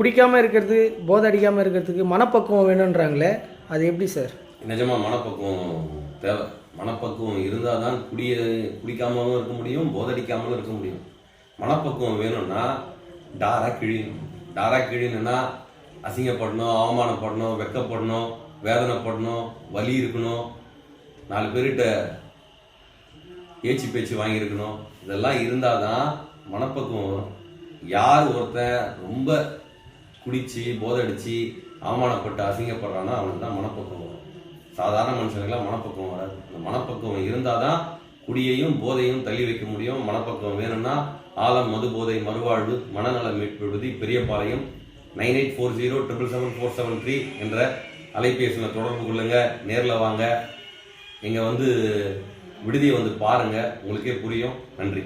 குடிக்காமல் இருக்கிறது போதை அடிக்காமல் இருக்கிறதுக்கு மனப்பக்குவம் வேணுன்றாங்களே அது எப்படி சார் நிஜமாக மனப்பக்குவம் தேவை. மனப்பக்குவம் இருந்தால் தான் குடிய குடிக்காமலும் இருக்க முடியும் போதடிக்காமலும் இருக்க முடியும். மனப்பக்குவம் வேணும்னா டாரா கிழியணும் டாரா கிழியணும்னா அசிங்கப்படணும் அவமானப்படணும் வெக்கப்படணும் வேதனைப்படணும் வலி இருக்கணும். நாலு பேர்கிட்ட ஏச்சு பேச்சு வாங்கியிருக்கணும். இதெல்லாம் இருந்தால் தான் மனப்பக்குவம் யார் ஒருத்தன் ரொம்ப குடித்து போதடிச்சு அவமானப்பட்டு அசிங்கப்படுறான்னா அவனுக்கு தான் மனப்பக்குவம் வரும். சாதாரண மனுஷனுக்கெல்லாம் மனப்பக்குவம் வராது. இந்த மனப்பக்குவம் இருந்தால் தான் குடியையும் போதையும் தள்ளி வைக்க முடியும். மனப்பக்குவம் வேணும்னா ஆலம் மது போதை மறுவாழ்வு மனநல மீட்பு விடுதி Periyapalayam nine eight four zero triple seven four seven three என்ற அலைபேசியில் தொடர்பு கொள்ளுங்க. நேரில் வாங்க. இங்கே வந்து விடுதியை வந்து பாருங்கள் உங்களுக்கே புரியும். நன்றி.